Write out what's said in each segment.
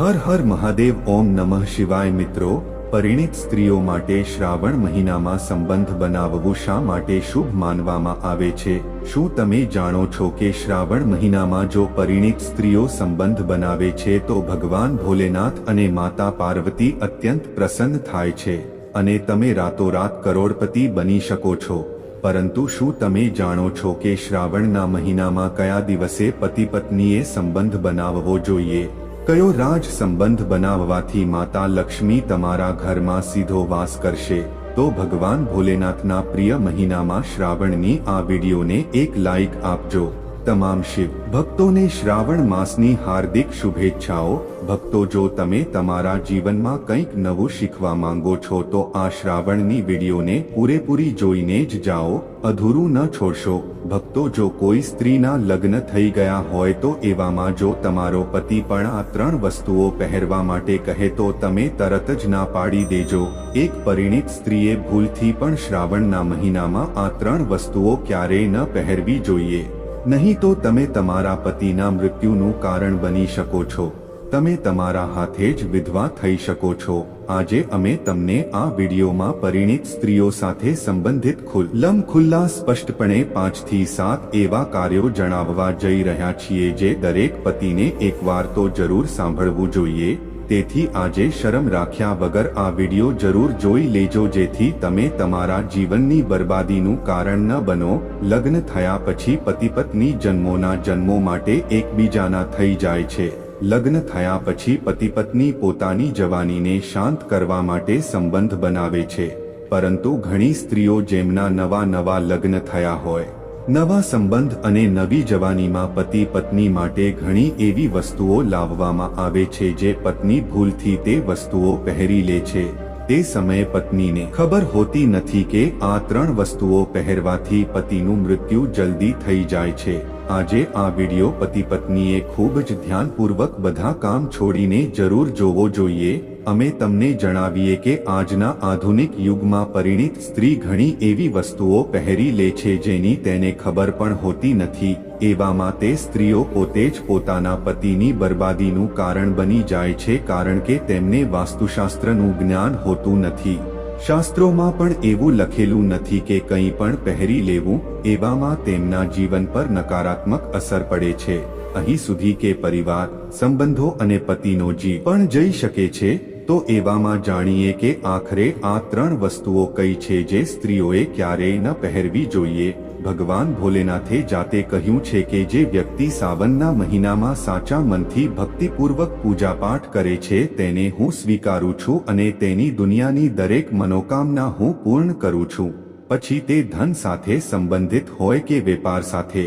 હર હર મહાદેવ ઓમ નમઃ શિવાય મિત્રો. પરિણીત સ્ત્રીઓ માટે શ્રાવણ મહિનામાં સંબંધ બનાવવું શા માટે શુભ માનવામાં આવે છે? શું તમે જાણો છો કે શ્રાવણ મહિનામાં જો પરિણીત સ્ત્રીઓ સંબંધ બનાવે છે તો ભગવાન ભોલેનાથ અને માતા પાર્વતી અત્યંત પ્રસન્ન થાય છે અને તમે રાતોરાત કરોડપતિ બની શકો છો. પરંતુ શું તમે જાણો છો કે શ્રાવણના મહિનામાં કયા દિવસે પતિ પત્નીએ સંબંધ બનાવવો જોઈએ? કયો રાજ સંબંધ બનાવવાથી માતા લક્ષ્મી તમારા ઘરમાં સીધો વાસ કરશે? તો ભગવાન ભોલેનાથના પ્રિય મહિનામાં શ્રાવણની આ વિડીયોને એક લાઈક આપજો. તમામ શિવ ભક્તોને શ્રાવણ માસની હાર્દિક શુભેચ્છાઓ. ભક્તો, જો તમે તમારા જીવનમાં કંઈક નવું શીખવા માંગો છો, તો આ શ્રાવણની વિડીયોને પૂરેપૂરી જોઈને જ જાઓ. અધૂરું ન છોડશો. ભક્તો, જો કોઈ સ્ત્રીના લગ્ન થઈ ગયા હોય, તો એવામાં જો તમારો પતિ પણ આ ત્રણ વસ્તુઓ પહેરવા માટે કહે, તો તમે તરત જ ના પાડી દેજો. એક પરિણિત સ્ત્રીએ ભૂલથી પણ શ્રાવણના મહિનામાં આ ત્રણ વસ્તુઓ ક્યારેય ન પહેરવી જોઈએ. નહીં તો તમે તમારા પતિના મૃત્યુનું કારણ બની શકો છો. તમે તમારા હાથે જ વિધવા થઈ શકો છો. આજે અમે તમને આ વિડીયોમાં પરિણિત સ્ત્રીઓ સાથે સંબંધિત ખુલ્લમ ખુલ્લા સ્પષ્ટપણે પાંચથી સાત એવા કાર્યો જણાવવા જઈ રહ્યા છીએ જે દરેક પતિને એકવાર તો જરૂર સાંભળવું જોઈએ. તેથી આજે શરમ રાખ્યા વગર આ વીડિયો જરૂર જોઈ લેજો જેથી તમે તમારા જીવનની બરબાદીનું કારણ ન બનો. લગ્ન થયા પછી પતિ પત્ની જન્મોના જન્મો માટે એકબીજાના થઈ જાય છે. લગ્ન થયા પછી પતિ પત્ની પોતાની જવાનીને શાંત કરવા માટે સંબંધ બનાવે છે. પરંતુ ઘણી સ્ત્રીઓ જેમના નવા નવા લગ્ન થયા હોય. નવા સંબંધ અને નવી જવાનીમાં પતિ પત્ની માટે ઘણી એવી વસ્તુઓ લાવવામાં આવે છે જે પત્ની ભૂલથી તે વસ્તુઓ પહેરી લે છે. તે સમયે પત્નીને ખબર હોતી નથી કે આ ત્રણ વસ્તુઓ પહેરવાથી પતિનું મૃત્યુ જલ્દી થઈ જાય છે. આજે આ વિડિયો પતિ પત્નીએ ખૂબ જ ધ્યાનપૂર્વક બધા કામ છોડીને જરૂર જોવો જોઈએ. અમે તમને જણાવીએ કે આજના આધુનિક યુગમાં પરિણિત સ્ત્રી ઘણી એવી વસ્તુઓ પહેરી લે છે જેની તેને ખબર પણ હોતી નથી. એવામાં તે સ્ત્રીઓ પોતે જ પોતાના પતિની બરબાદીનું કારણ બની જાય છે કારણ કે તેમને વાસ્તુશાસ્ત્રનું જ્ઞાન હોતું નથી. શાસ્ત્રોમાં પણ એવું લખેલું નથી કે કંઈ પણ પહેરી લેવું એવામાં તેમના જીવન પર નકારાત્મક અસર પડે છે. અહીં સુધી કે પરિવાર, સંબંધો અને પતિનો જીવ પણ જઈ શકે છે, તો એવામાં જાણીએ કે આખરે આ ત્રણ વસ્તુઓ કઈ છે જે સ્ત્રીઓએ ક્યારેય ન પહેરવી જોઈએ. ભગવાન ભોલેનાથે જાતે કહ્યું છે કે જે વ્યક્તિ સાવનના મહિનામાં સાચા મનથી ભક્તિપૂર્વક પૂજાપાઠ કરે છે, તેને હું સ્વીકારું છું અને તેની દુનિયાની દરેક મનોકામના હું પૂર્ણ કરું છું. પછી તે ધન સાથે સંબંધિત હોય કે વેપાર સાથે.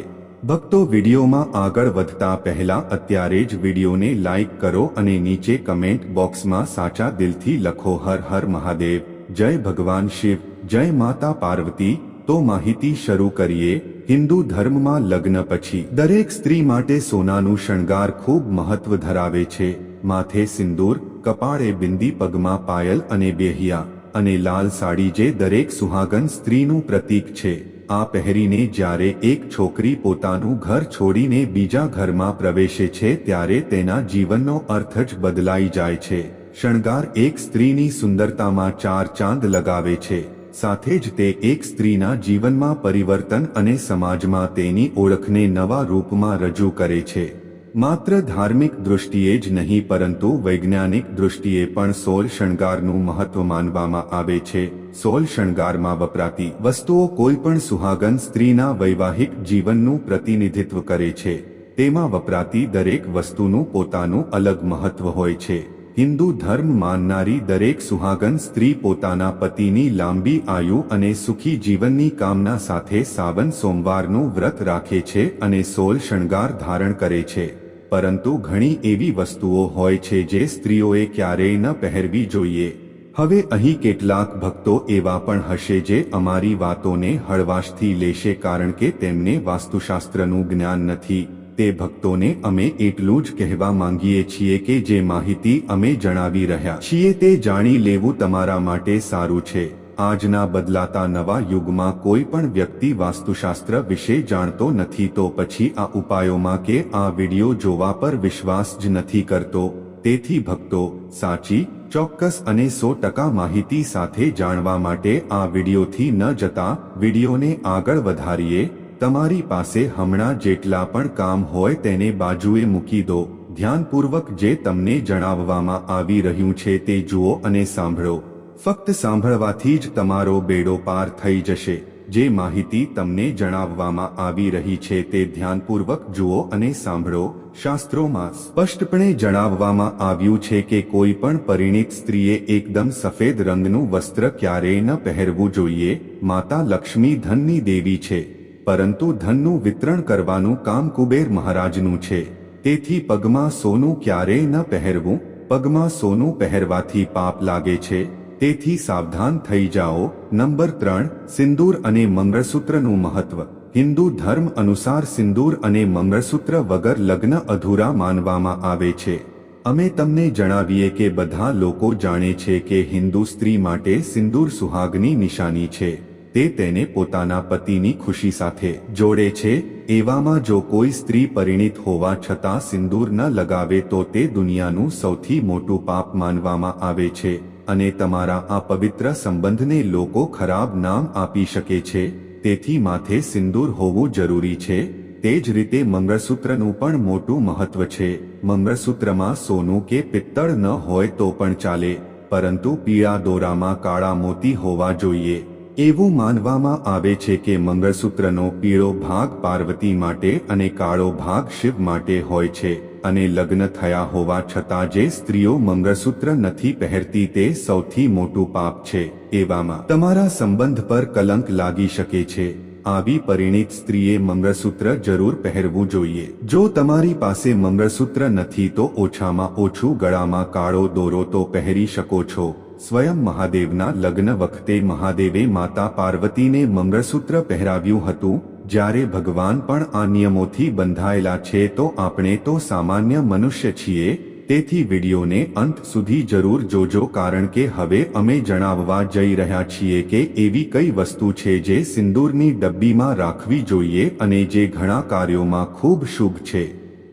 ભક્તો વિડીયોમાં આગળ વધતા પહેલા અત્યારે જ વિડીયોને લાઇક કરો અને નીચે કમેન્ટ બોક્સમાં સાચા દિલથી લખો હર હર મહાદેવ. જય ભગવાન શિવ. જય માતા પાર્વતી. તો માહિતી શરૂ કરીએ હિન્દુ ધર્મમાં લગ્ન પછી. દરેક સ્ત્રી માટે સોનાનું શણગાર ખૂબ મહત્વ ધરાવે છે. માથે સિંદૂર, કપાળે બિંદી પગમાં પાયલ અને બેહિયા, અને લાલ સાડી જે દરેક સુહાગન સ્ત્રીનું પ્રતીક છે. આ પહેરીને જ્યારે એક છોકરી પોતાનું ઘર છોડીને બીજા ઘરમાં પ્રવેશે છે ત્યારે તેના જીવનનો અર્થ જ બદલાઈ જાય છે. શણગાર એક સ્ત્રીની સુંદરતામાં ચાર ચાંદ લગાવે છે. સાથે જ તે એક સ્ત્રીના જીવનમાં પરિવર્તન અને સમાજમાં તેની ઓળખને નવા રૂપમાં રજૂ કરે છે. માત્ર ધાર્મિક દૃષ્ટિએ જ નહીં, પરંતુ વૈજ્ઞાનિક દૃષ્ટિએ પણ સોલ શણગારનું મહત્વ માનવામાં આવે છે. સોલ શણગારમાં વપરાતી વસ્તુઓ કોઈ પણ સુહાગન સ્ત્રીના વૈવાહિક જીવનનું પ્રતિનિધિત્વ કરે છે. તેમાં વપરાતી દરેક વસ્તુનું પોતાનું અલગ મહત્વ હોય છે. હિન્દુ ધર્મ માનનારી દરેક સુહાગન સ્ત્રી પોતાના પતિની લાંબી આયુ અને સુખી જીવનની કામના સાથે સાવન સોમવારનું વ્રત રાખે છે અને સોલ શણગાર ધારણ કરે છે. પરંતુ ઘણી એવી વસ્તુઓ હોય છે જે સ્ત્રીઓએ ક્યારેય ન પહેરવી જોઈએ. હવે અહીં કેટલાક ભક્તો એવા પણ હશે જે અમારી વાતોને હળવાશથી લેશે કારણ કે તેમને વાસ્તુશાસ્ત્રનું જ્ઞાન નથી. તે ભક્તોને અમે એટલું જ કહેવા માંગીએ છીએ કે જે માહિતી અમે જણાવી રહ્યા છીએ તે જાણી લેવું તમારા માટે સારું છે. આજના બદલાતા નવા યુગમાં કોઈ પણ વ્યક્તિ વાસ્તુશાસ્ત્ર વિશે જાણતો નથી તો પછી આ ઉપાયોમાં કે આ વિડિયો જોવા પર વિશ્વાસ જ નથી કરતો. તેથી ભક્તો, સાચી, ચોક્કસ અને સો ટકા માહિતી સાથે જાણવા માટે આ વિડીયોથી ન જતા વિડીયોને આગળ વધારીએ. તમારી પાસે હમણાં જેટલા પણ કામ હોય તેને બાજુએ મૂકી દો. ધ્યાનપૂર્વક જે તમને જણાવવામાં આવી રહ્યું છે તે જુઓ અને સાંભળો. ફક્ત સાંભળવાથી જ તમારો બેડો પાર થઈ જશે. જે માહિતી તમને જણાવવામાં આવી રહી છે તે ધ્યાનપૂર્વક જુઓ અને સાંભળો. શાસ્ત્રોમાં સ્પષ્ટપણે જણાવવામાં આવ્યું છે કે કોઈ પણ પરિણીત સ્ત્રીએ એકદમ સફેદ રંગનું વસ્ત્ર ક્યારેય ન પહેરવું જોઈએ. માતા લક્ષ્મી ધનની દેવી છે. પરંતુ ધનનું વિતરણ કરવાનું કામ કુબેર મહારાજનું છે. તેથી પગમાં સોનું ક્યારેય ન પહેરવું, પગમાં સોનું પહેરવાથી પાપ લાગે છે. તેથી સાવધાન થઈ જાઓ. નંબર ત્રણ, સિંદૂર અને મંગળસૂત્રનું મહત્વ. હિન્દુ ધર્મ અનુસાર સિંદૂર અને મંગળસૂત્ર વગર લગ્ન અધૂરા માનવામાં આવે છે. અમે તમને જણાવીએ કે બધા લોકો જાણે છે કે હિન્દુ સ્ત્રી માટે સિંદૂર સુહાગની નિશાની છે. તે તેને પોતાના પતિની ખુશી સાથે જોડે છે, એવામાં જો કોઈ સ્ત્રી પરિણિત હોવા છતાં સિંદૂર ન લગાવે તો તે દુનિયાનું સૌથી મોટું પાપ માનવામાં આવે છે, અને તમારા આ પવિત્ર સંબંધને લોકો ખરાબ નામ આપી શકે છે, તેથી માથે સિંદૂર હોવું જરૂરી છે, તે જ રીતે મંગળસૂત્રનું પણ મોટું મહત્વ છે, મંગળસૂત્રમાં સોનું કે પિત્તળ ન હોય તો પણ ચાલે, પરંતુ પીળા દોરામાં કાળા મોતી હોવા જોઈએ. એવું માનવામાં આવે છે કે મંગળસૂત્રનો પીળો ભાગ પાર્વતી માટે અને કાળો ભાગ શિવ માટે હોય છે, અને લગ્ન થયા હોવા છતાં જે સ્ત્રીઓ મંગળસૂત્ર નથી પહેરતી તે સૌથી મોટું પાપ છે, એવામાં તમારા સંબંધ પર કલંક લાગી શકે છે. આવી પરિણીત સ્ત્રીએ મંગળસૂત્ર જરૂર પહેરવું જોઈએ. જો તમારી પાસે મંગળસૂત્ર નથી તો ઓછામાં ઓછું ગળામાં કાળો દોરો તો પહેરી શકો છો. સ્વયં મહાદેવના લગ્ન વખતે મહાદેવે માતા પાર્વતીને મંગળસૂત્ર પહેરાવ્યું હતું. જ્યારે ભગવાન પણ આ નિયમોથી બંધાયેલા છે તો આપણે તો સામાન્ય મનુષ્ય છીએ. તેથી વિડીયોને અંત સુધી જરૂર જોજો કારણ કે હવે અમે જણાવવા જઈ રહ્યા છીએ કે એવી કઈ વસ્તુ છે જે સિંદૂરની ડબ્બીમાં રાખવી જોઈએ અને જે ઘણા કાર્યોમાં ખૂબ શુભ છે.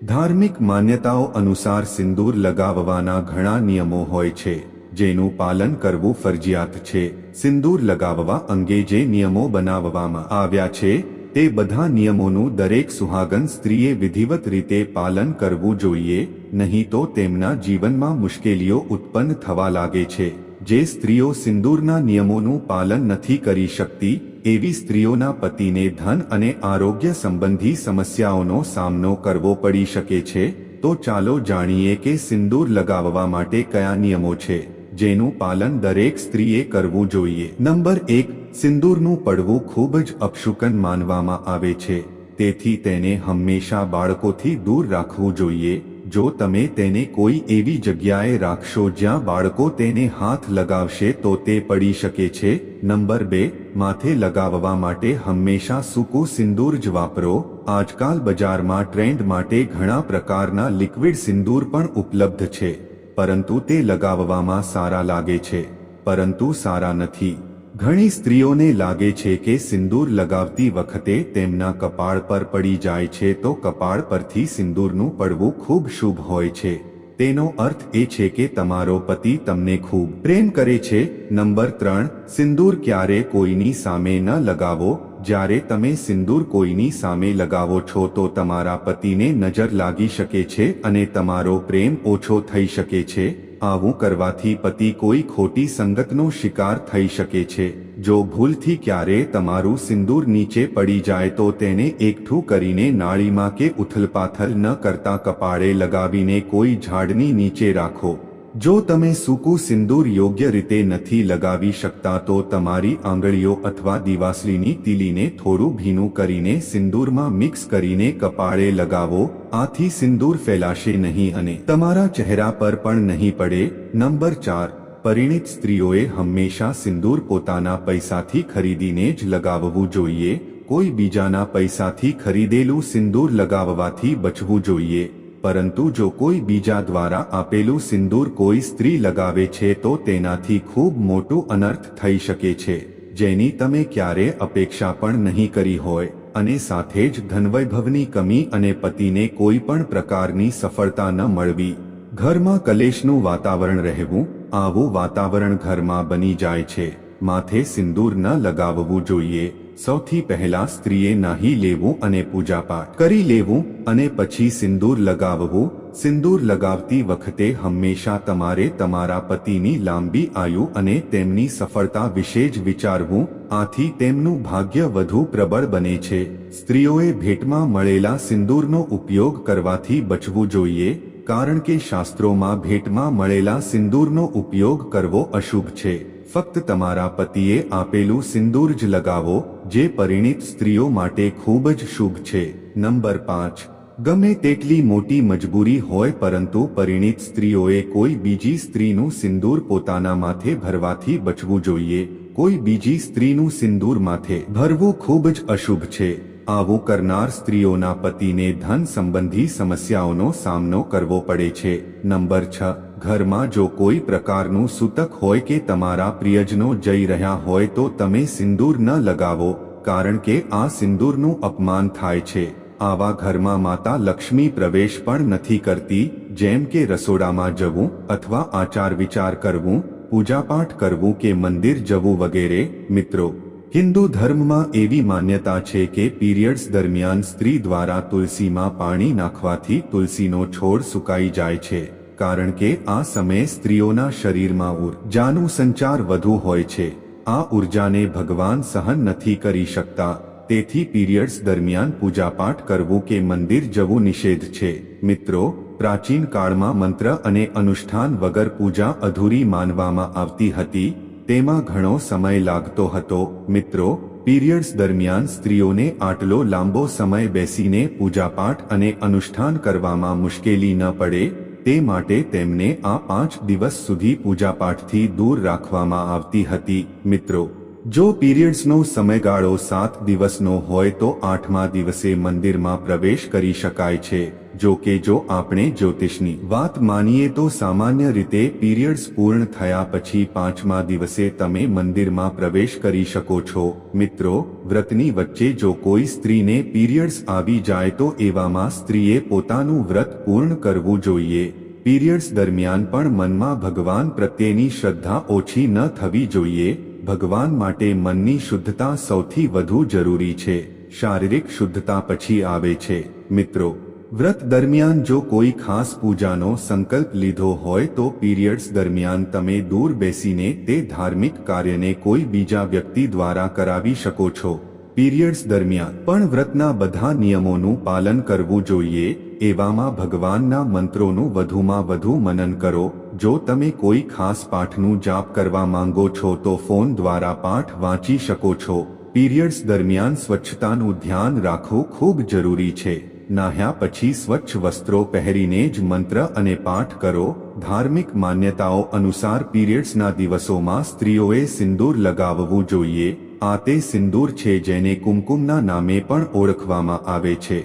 ધાર્મિક માન્યતાઓ અનુસાર સિંદૂર લગાવવાના ઘણા નિયમો હોય છે. જેનું પાલન કરવું ફરજિયાત છે. સિંદૂર લગાવવા અંગે જે નિયમો બનાવવામાં આવ્યા છે, તે બધા નિયમોનું દરેક સુહાગન સ્ત્રીએ વિધિવત રીતે પાલન કરવું જોઈએ, નહીં તો તેમના જીવનમાં મુશ્કેલીઓ ઉત્પન્ન થવા લાગે છે. જે સ્ત્રીઓ સિંદૂરના નિયમોનું પાલન નથી કરી શકતી, એવી સ્ત્રીઓના પતિને ધન અને આરોગ્ય સંબંધી સમસ્યાઓનો સામનો કરવો પડી શકે છે. તો ચાલો જાણીએ કે સિંદૂર લગાવવા માટે કયા નિયમો છે. જેનું પાલન દરેક સ્ત્રીએ કરવું જોઈએ. નંબર એક, સિંદૂરનું પડવું ખૂબ જ અપશુકન માનવામાં આવે છે. તેથી તેને હંમેશા બાળકોથી દૂર રાખવું જોઈએ. જો તમે તેને કોઈ એવી જગ્યાએ રાખશો જ્યાં બાળકો તેને હાથ લગાવશે તો તે પડી શકે છે. નંબર બે, માથે લગાવવા માટે હંમેશા સૂકું સિંદૂર જ વાપરો. આજકાલ બજારમાં ટ્રેન્ડ માટે ઘણા પ્રકારના લિક્વિડ સિંદૂર પણ ઉપલબ્ધ છે. પરંતુ તે લગાવવામાં સારા લાગે છે, પરંતુ સારા નથી. ઘણી સ્ત્રીઓને લાગે છે કે સિંદૂર લગાવતી વખતે તેમના કપાળ પર પડી જાય છે તો કપાળ પરથી સિંદૂરનું પડવું ખૂબ શુભ હોય છે. તેનો અર્થ એ છે કે તમારો પતિ તમને ખૂબ પ્રેમ કરે છે. નંબર ત્રણ, સિંદૂર ક્યારે કોઈની સામે ન લગાવો જ્યારે તમે સિંદૂર કોઈની સામે લગાવો છો તો તમારા પતિને નજર લાગી શકે છે અને તમારો પ્રેમ ઓછો થઈ શકે છે. આવું કરવાથી પતિ કોઈ ખોટી સંગતનો શિકાર થઈ શકે છે. જો ભૂલથી ક્યારે તમારું સિંદૂર નીચે પડી જાય તો તેને એકઠું કરીને નાળીમાં કે ઉથલપાથલ ન કરતા કપાળે લગાવીને કોઈ ઝાડની નીચે રાખો. જો તમે સૂકું સિંદૂર યોગ્ય રીતે નથી લગાવી શકતા તો તમારી આંગળીઓ અથવા દિવાસળીની તીલીને થોડું ભીનું કરીને સિંદૂરમાં મિક્સ કરીને કપાળે લગાવો. આથી સિંદૂર ફેલાશે નહીં અને તમારા ચહેરા પર પણ નહીં પડે. નંબર ચાર, પરિણિત સ્ત્રીઓએ હંમેશા સિંદૂર પોતાના પૈસાથી ખરીદીને જ લગાવવું જોઈએ. કોઈ બીજાના પૈસાથી ખરીદેલું સિંદૂર લગાવવાથી બચવું જોઈએ. પરંતુ જો કોઈ બીજા દ્વારા આપેલું સિંદૂર કોઈ સ્ત્રી લગાવે છે તો તેનાથી ખૂબ મોટું અનર્થ થઈ શકે છે, જેની તમે ક્યારે અપેક્ષા પણ નહીં કરી હોય, અને સાથે જ ધનવૈભવની કમી અને પતિને કોઈ પણ પ્રકારની સફળતા ન મળવી. ઘરમાં કલેશનું વાતાવરણ રહેવું, આવું વાતાવરણ ઘરમાં બની જાય છે, માથે સિંદૂર ન લગાવવું જોઈએ. સૌથી પહેલા સ્ત્રીએ નાહી લેવું અને પૂજાપાઠ કરી લેવું અને પછી સિંદૂર લગાવવું. સિંદૂર લગાવતી વખતે હંમેશા તમારે તમારા પતિની લાંબી આયુ અને તેમની સફળતા વિશે જ વિચારવું. આથી તેમનું ભાગ્ય વધુ પ્રબળ બને છે. સ્ત્રીઓએ ભેટમાં મળેલા સિંદૂરનો ઉપયોગ કરવાથી બચવું જોઈએ, કારણ કે શાસ્ત્રોમાં ભેટમાં મળેલા સિંદૂરનો ઉપયોગ કરવો અશુભ છે. ફક્ત તમારા પતિએ આપેલું સિંદૂર જ લગાવો, જે પરિણીત સ્ત્રીઓ માટે ખૂબ જ શુભ છે. નંબર પાંચ. ગમે તેટલી મોટી મજબૂરી હોય પરંતુ પરિણીત સ્ત્રીઓએ કોઈ બીજી સ્ત્રીનું સિંદૂર પોતાના માથે ભરવાથી બચવું જોઈએ. કોઈ બીજી સ્ત્રીનું સિંદૂર માથે ભરવું ખૂબ જ અશુભ છે. આવું કરનાર સ્ત્રીઓના પતિને ધન સંબંધી સમસ્યાઓનો સામનો કરવો પડે છે. નંબર છ. ઘરમાં જો કોઈ પ્રકારનું સૂતક હોય કે તમારા પ્રિયજનો જઈ રહ્યા હોય તો તમે સિંદૂર ન લગાવો, કારણ કે આ સિંદૂરનું અપમાન થાય છે. આવા ઘરમાં માતા લક્ષ્મી પ્રવેશ પણ નથી કરતી, જેમ કે રસોડામાં જવું અથવા આચાર વિચાર કરવું, પૂજાપાઠ કરવું કે મંદિર જવું વગેરે. મિત્રો, હિન્દુ ધર્મમાં એવી માન્યતા છે કે પીરિયડ્સ દરમિયાન સ્ત્રી દ્વારા તુલસીમાં પાણી નાખવાથી તુલસીનો છોડ સુકાઈ જાય છે. કારણ કે આ સમયે સ્ત્રીઓના શરીરમાં ઉર્જાનું સંચાર વધુ હોય છે. આ ઉર્જાને ભગવાન સહન નથી કરી શકતા. તેથી પીરિયડ્સ દરમિયાન પૂજાપાઠ કરવું કે મંદિર જવું નિષેધ છે. મિત્રો, પ્રાચીન કાળમાં મંત્ર અને અનુષ્ઠાન વગર પૂજા અધૂરી માનવામાં આવતી હતી. તેમાં ઘણો સમય લાગતો હતો. મિત્રો, પીરિયડ્સ દરમિયાન સ્ત્રીઓને આટલો લાંબો સમય બેસીને પૂજાપાઠ અને અનુષ્ઠાન કરવામાં મુશ્કેલી ન પડે. તે માટે તેમને આ પાંચ દિવસ સુધી પૂજાપાઠથી દૂર રાખવામાં આવતી હતી. મિત્રો, જો પીરિયડ્સનો સમયગાળો સાત દિવસનો હોય તો આઠમા દિવસે મંદિરમાં પ્રવેશ કરી શકાય છે. જો કે જો આપણે જ્યોતિષની વાત માનીએ તો સામાન્ય રીતે પીરિયડ્સ પૂર્ણ થયા પછી પાંચમા દિવસે તમે મંદિરમાં પ્રવેશ કરી શકો છો. મિત્રો, વ્રતની વચ્ચે જો કોઈ સ્ત્રીને પીરિયડ્સ આવી જાય તો એવામાં સ્ત્રીએ પોતાનું વ્રત પૂર્ણ કરવું જોઈએ. પીરિયડ્સ દરમિયાન પણ મનમાં ભગવાન પ્રત્યેની શ્રદ્ધા ઓછી ન થવી જોઈએ. ભગવાન માટે મનની શુદ્ધતા સૌથી વધુ જરૂરી છે. શારીરિક શુદ્ધતા પછી આવે છે. મિત્રો વ્રત દરમિયાન જો કોઈ ખાસ પૂજાનો સંકલ્પ લીધો હોય તો પીરિયડ્સ દરમિયાન તમે દૂર બેસીને તે ધાર્મિક કાર્યને કોઈ બીજા વ્યક્તિ દ્વારા કરાવી શકો છો. પીરિયડ્સ દરમિયાન પણ વ્રતના બધા નિયમોનું પાલન કરવું જોઈએ, એવામાં ભગવાનના મંત્રોનું વધુમાં વધુ મનન કરો. જો તમે કોઈ ખાસ પાઠનું જાપ કરવા માંગો છો તો ફોન દ્વારા પાઠ વાંચી શકો છો. પીરિયડ્સ દરમિયાન સ્વચ્છતાનું ધ્યાન રાખવું ખૂબ જરૂરી છે. નાહ્યા પછી સ્વચ્છ વસ્ત્રો પહેરીને જ મંત્ર અને પાઠ કરો. ધાર્મિક માન્યતાઓ અનુસાર પીરિયડ્સના દિવસોમાં સ્ત્રીઓએ સિંદૂર લગાવવું જોઈએ. આ તે સિંદૂર છે જેને કુમકુમના નામે પણ ઓળખવામાં આવે છે.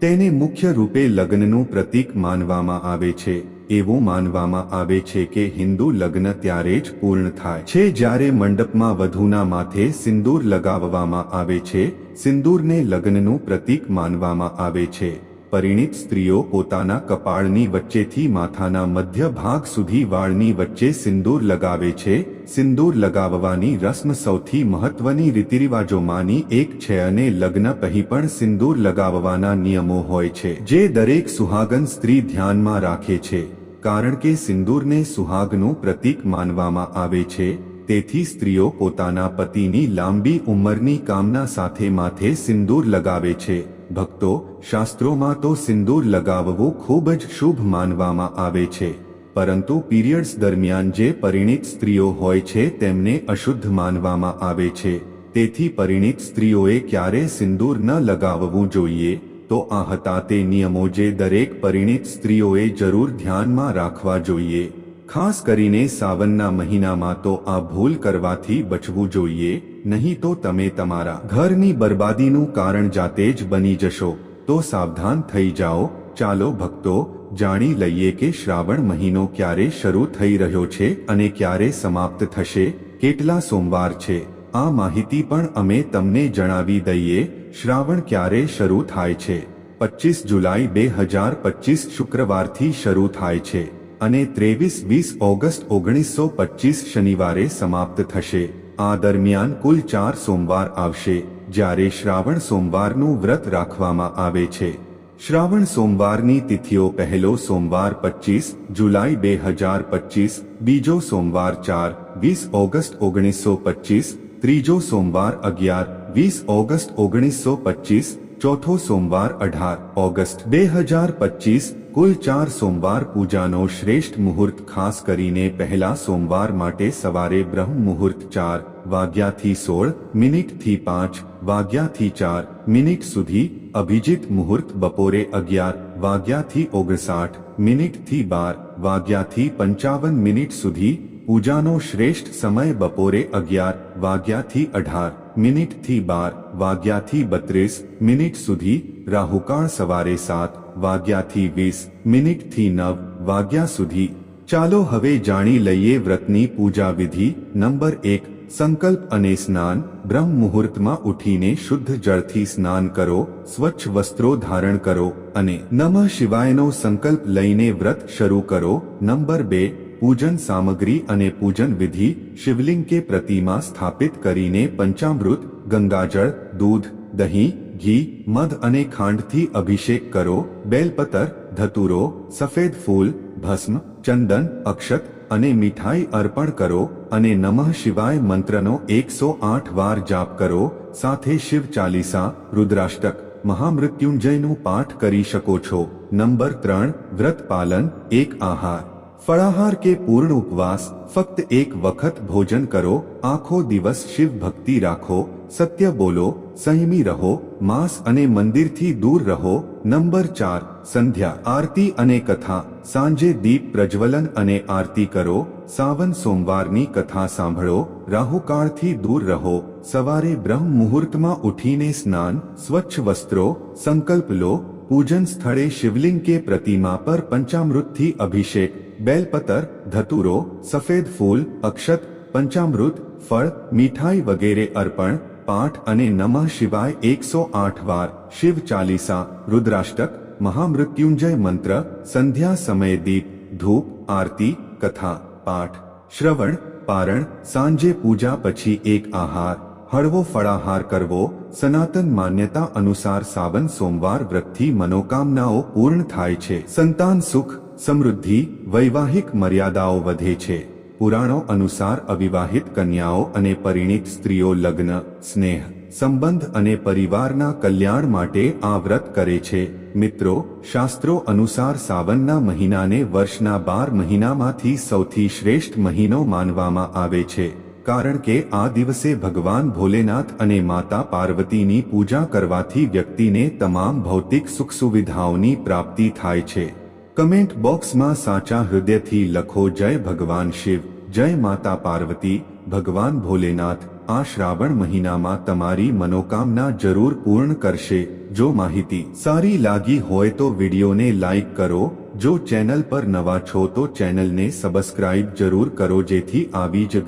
તેને મુખ્ય રૂપે લગ્નનું પ્રતીક માનવામાં આવે છે. એવું માનવામાં આવે છે કે હિન્દુ લગ્ન ત્યારે જ પૂર્ણ થાય છે જ્યારે મંડપમાં વધુના માથે સિંદૂર લગાવવામાં આવે છે. સિંદૂરને લગ્નનું પ્રતીક માનવામાં આવે છે. પરિણીત સ્ત્રીઓ પોતાના કપાળની વચ્ચેથી માથાના મધ્ય ભાગ સુધી વાળની વચ્ચે સિંદૂર લગાવે છે. સિંદૂર લગાવવાની રસ્મ સૌથી મહત્વની રીતિરિવાજોમાંની એક છે અને લગ્ન પહેી પણ સિંદૂર લગાવવાના નિયમો હોય છે, જે દરેક સુહાગન સ્ત્રી ધ્યાનમાં રાખે છે, કારણ કે સિંદૂરને સુહાગનું પ્રતીક માનવામાં આવે છે. તેથી સ્ત્રીઓ પોતાના પતિની લાંબી ઉંમરની કામના સાથે માથે સિંદૂર લગાવે છે. ભક્તો, શાસ્ત્રોમાં તો સિંદૂર લગાવવું ખૂબ જ શુભ માનવામાં આવે છે. પરંતુ પીરિયડ્સ દરમિયાન જે પરિણીત સ્ત્રીઓ હોય છે તેમને અશુદ્ધ માનવામાં આવે છે. તેથી પરિણીત સ્ત્રીઓએ ક્યારે સિંદૂર ન લગાવવું જોઈએ? તો આ હતા તે નિયમો જે દરેક પરિણીત સ્ત્રીઓએ જરૂર ધ્યાનમાં રાખવા જોઈએ. ખાસ કરીને સાવનના મહિનામાં તો આ ભૂલ કરવાથી બચવું જોઈએ, નહીં તો તમે તમારા ઘરની બરબાદીનું કારણ જાતે જ બની જશો. તો સાવધાન થઈ જાઓ. ચાલો ભક્તો, જાણી લઈએ કે શ્રાવણ મહિનો ક્યારે શરૂ થઈ રહ્યો છે અને ક્યારે સમાપ્ત થશે, કેટલા સોમવાર છે. આ માહિતી પણ અમે તમને જણાવી દઈએ, શ્રાવણ ક્યારે શરૂ થાય છે. પચીસ જુલાઈ બે હજાર પચીસ શુક્રવારથી શરૂ થાય છે. અને ત્રેવીસ વીસ ઓગસ્ટ ઓગણીસો પચીસ શનિવારે સમાપ્ત થશે. આ દરમિયાન કુલ ચાર સોમવાર આવશે, જ્યારે શ્રાવણ સોમવારનું વ્રત રાખવામાં આવે છે. શ્રાવણ સોમવારની તિથિઓ પહેલો સોમવાર પચીસ, જુલાઈ બે હજાર પચીસ, બીજો સોમવાર ચાર, વીસ ઓગસ્ટ ઓગણીસો પચીસ, ત્રીજો સોમવાર અગિયાર, વીસ ઓગસ્ટ ઓગણીસો પચીસ, ચોથો સોમવાર અઢાર, ઓગસ્ટ બે હજાર પચીસ કુલ ચાર સોમવાર પૂજાનો શ્રેષ્ઠ મુહૂર્ત ખાસ કરીને પહેલા સોમવાર માટે સવારે બ્રહ્મ મુહૂર્ત ચાર, વાગ્યાથી સોળ, મિનિટથી પાંચ, વાગ્યાથી ચાર, મિનિટ સુધી અભિજીત મુહૂર્ત બપોરે અગિયાર, વાગ્યાથી ઓગણસાઠ, મિનિટથી બાર, વાગ્યાથી પંચાવન મિનિટ સુધી પૂજાનો શ્રેષ્ઠ સમય બપોરે અગિયાર, વાગ્યાથી અઢાર, મિનિટથી બાર, વાગ્યાથી બત્રીસ, મિનિટ સુધી રાહુકાળ સવારે સાત વાગ્યાથી વીસ મિનિટથી નવ વાગ્યા સુધી ચાલો હવે જાણી લઈએ વ્રતની પૂજા વિધિ નંબર એક. સંકલ્પ અને સ્નાન. બ્રહ્મ મુહૂર્તમાં ઉઠીને શુદ્ધ જળથી સ્નાન કરો, સ્વચ્છ વસ્ત્રો ધારણ કરો અને નમઃ શિવાયનો સંકલ્પ લઈને વ્રત શરૂ કરો. નંબર બે. પૂજન સામગ્રી અને પૂજન વિધિ. શિવલિંગ કે પ્રતિમા સ્થાપિત કરીને પંચામૃત, ગંગાજળ, દૂધ, દહીં ઘી, મધ અને ખાંડથી અભિષેક કરો. બેલપતર ધતુરો, સફેદ ફૂલ, ભસ્મ, ચંદન, અક્ષત અને મીઠાઈ અર્પણ કરો અને નમઃ શિવાય મંત્રનો એકસો આઠ વાર જાપ કરો. સાથે શિવ ચાલીસા, રુદ્રાષ્ટક, મહામૃત્યુંજયનું પાઠ કરી શકો છો. નંબર ત્રણ, વ્રત પાલન, એક આહાર. ફળાહાર કે પૂર્ણ ઉપવાસ, ફક્ત એક વખત ભોજન કરો. આખો દિવસ શિવ ભક્તિ રાખો. સત્ય બોલો સંયમી રહો, માંસ અને મંદિરથી દૂર રહો. નંબર ચાર, સંધ્યા, આરતી અને કથા. સાંજે દીપ પ્રજ્વલન અને આરતી કરો. સાવન સોમવારની કથા સાંભળો. રાહુકાળથી દૂર રહો. સવારે બ્રહ્મ મુહૂર્તમાં ઉઠીને સ્નાન, સ્વચ્છ વસ્ત્રો, સંકલ્પ લો. પૂજન સ્થળે શિવલિંગ કે પ્રતિમા પર પંચામૃતથી અભિષેક. બેલપતર, ધતુરો, સફેદ ફૂલ, અક્ષત, પંચામૃત, ફળ, મીઠાઈ વગેરે અર્પણ. પાઠ અને નમઃ શિવાય એકસો આઠ વાર શિવ ચાલીસા, રુદ્રાષ્ટક, મહામૃત્યુંજય મંત્ર, સંધ્યા સમયે દીપ, ધૂપ, આરતી, કથા, પાઠ, શ્રવણ, પારણ, સાંજે પૂજા પછી એક આહાર, હળવો ફળાહાર કરવો, સનાતન માન્યતા અનુસાર સાવન સોમવાર વ્રતથી મનોકામનાઓ પૂર્ણ થાય છે. સંતાન સુખ, સમૃદ્ધિ, વૈવાહિક મર્યાદાઓ વધે છે. પુરાણો અનુસાર અવિવાહિત કન્યાઓ અને પરિણીત સ્ત્રીઓ લગ્ન, સ્નેહ, સંબંધ અને પરિવારના કલ્યાણ માટે આ વ્રત કરે છે. મિત્રો, શાસ્ત્રો અનુસાર સાવનના મહિનાને વર્ષના બાર મહિનામાંથી સૌથી શ્રેષ્ઠ મહિનો માનવામાં આવે છે, કારણ કે આ દિવસે ભગવાન ભોલેનાથ અને માતા પાર્વતીની પૂજા કરવાથી વ્યક્તિને તમામ ભૌતિક સુખ સુવિધાઓની પ્રાપ્તિ થાય છે. કમેન્ટ બોક્સમાં સાચા હૃદયથી લખો જય ભગવાન શિવ, જય માતા પાર્વતી, ભગવાન ભોલેનાથ, આ શ્રાવણ મહિનામાં તમારી મનોકામના જરૂર પૂર્ણ કરશે. જો માહિતી સારી લાગી હોય તો વિડીયોને લાઈક કરો, જો ચેનલ પર નવા છો તો ચેનલને સબસ્ક્રાઇબ જરૂર કરો જેથી આવી જ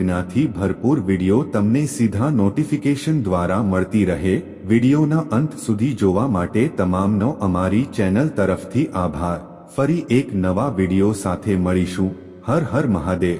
ભરપૂર વીડિયો તમને સીધા નોટિફિકેશન દ્વારા મળતી રહે. વિડીયોના અંત સુધી જોવા માટે તમામનો અમારી ચેનલ તરફથી આભાર. ફરી એક નવા વીડિયો સાથે મળીશું. હર હર મહાદેવ.